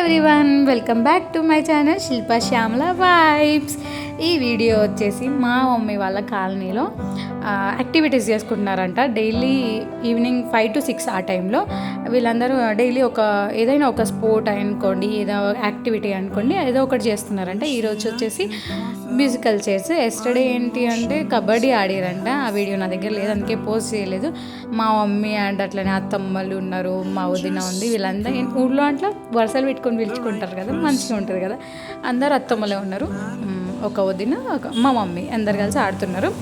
Everyone welcome back to my channel Shilpa Shyamala vibes ఈ video వచ్చేసి మా mummy వాళ్ళ కాలనీలో activities చేసుకుంటున్నారంట. Daily evening five to six ఆ టైంలో వీళ్ళందరూ డైలీ ఒక ఏదైనా ఒక స్పోర్ట్ అనుకోండి ఏదో యాక్టివిటీ అనుకోండి ఏదో ఒకటి చేస్తున్నారంట. ఈరోజు వచ్చేసి మ్యూజికల్ చైర్స్ ఎస్టర్డే ఏంటి అంటే కబడ్డీ ఆడారంట. ఆ వీడియో నా దగ్గర లేదు అందుకే పోస్ట్ చేయలేదు. మా మమ్మీ అండ్ అట్లనే అత్తమ్మలు ఉన్నారు మా వదిన ఉంది. వీళ్ళందరూ ఊళ్ళో అట్లా వరుసలు పెట్టుకొని పిలుచుకుంటారు కదా మంచిగా ఉంటుంది కదా. అందరు అత్తమ్మలే ఉన్నారు. ఒక వదిన ఒక మా మమ్మీ అందరు కలిసి ఆడుతున్నారు.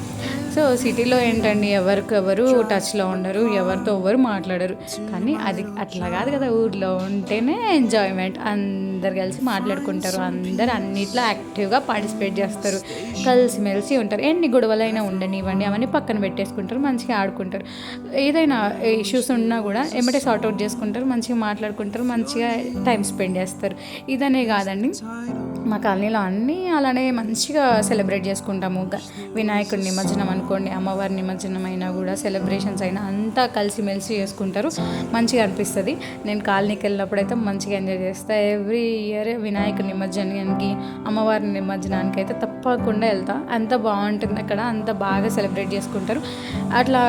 సో సిటీలో ఏంటండి ఎవరికి ఎవరు టచ్లో ఉండరు ఎవరితో ఎవరు మాట్లాడరు. కానీ అది అట్లా కాదు కదా ఊర్లో ఉంటేనే ఎంజాయ్మెంట్ అందరు కలిసి మాట్లాడుకుంటారు అందరు అన్నిట్లో యాక్టివ్గా పార్టిసిపేట్ చేస్తారు కలిసిమెలిసి ఉంటారు. ఎన్ని గొడవలైనా ఉండనివ్వండి అవన్నీ పక్కన పెట్టేసుకుంటారు మంచిగా ఆడుకుంటారు. ఏదైనా ఇష్యూస్ ఉన్నా కూడా ఏమంటే సార్ట్అవుట్ చేసుకుంటారు మంచిగా మాట్లాడుకుంటారు మంచిగా టైం స్పెండ్ చేస్తారు. ఇదనే కాదండి. మా కాలనీలో అన్నీ అలానే మంచిగా సెలబ్రేట్ చేసుకుంటాము. వినాయకుడి నిమజ్జనం అనుకోండి అమ్మవారి నిమజ్జనం అయినా కూడా సెలబ్రేషన్స్ అయినా అంతా కలిసిమెలిసి చేసుకుంటారు. మంచిగా అనిపిస్తుంది. నేను కాలనీకి వెళ్ళినప్పుడు అయితే మంచిగా ఎంజాయ్ చేస్తా. ఎవ్రీ ఇయర్ వినాయకుడి నిమజ్జనానికి అమ్మవారి నిమజ్జనానికి అయితే తప్పకుండా వెళ్తా. అంత బాగుంటుంది అక్కడ. అంత బాగా సెలబ్రేట్ చేసుకుంటారు. అట్లా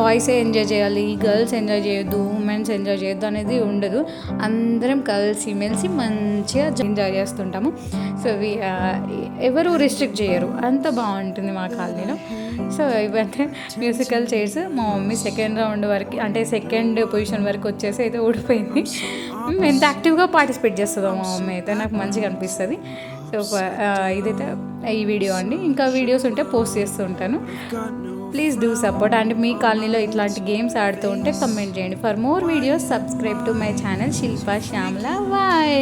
బాయ్సే ఎంజాయ్ చేయాలి గర్ల్స్ ఎంజాయ్ చేయొద్దు ఉమెన్స్ ఎంజాయ్ చేయొద్దు అనేది ఉండదు. అందరం కలిసి మెలిసి మంచిగా ఎంజాయ్ చేస్తుంటాము. సో వి- uh, ఎవరు రిస్ట్రిక్ట్ చేయరు. అంత బాగుంటుంది మా కాలనీలో. సో ఇవన్నీ మ్యూజికల్ చైర్స్ మా మమ్మీ సెకండ్ రౌండ్ వరకు అంటే సెకండ్ పొజిషన్ వరకు వచ్చేసి అయితే ఓడిపోయింది ఎంత యాక్టివ్గా పార్టిసిపేట్ చేస్తుందో మా మమ్మీ అయితే నాకు మంచిగా అనిపిస్తుంది. సో uh, ఇదైతే ఈ వీడియో అండి. ఇంకా వీడియోస్ ఉంటే పోస్ట్ చేస్తూ ఉంటాను. ప్లీజ్ డూ సపోర్ట్ అండ్ మీ కాలనీలో ఇట్లాంటి గేమ్స్ ఆడుతూ ఉంటే కమెంట్ చేయండి. For more videos subscribe to my channel Shilpa Shyamala why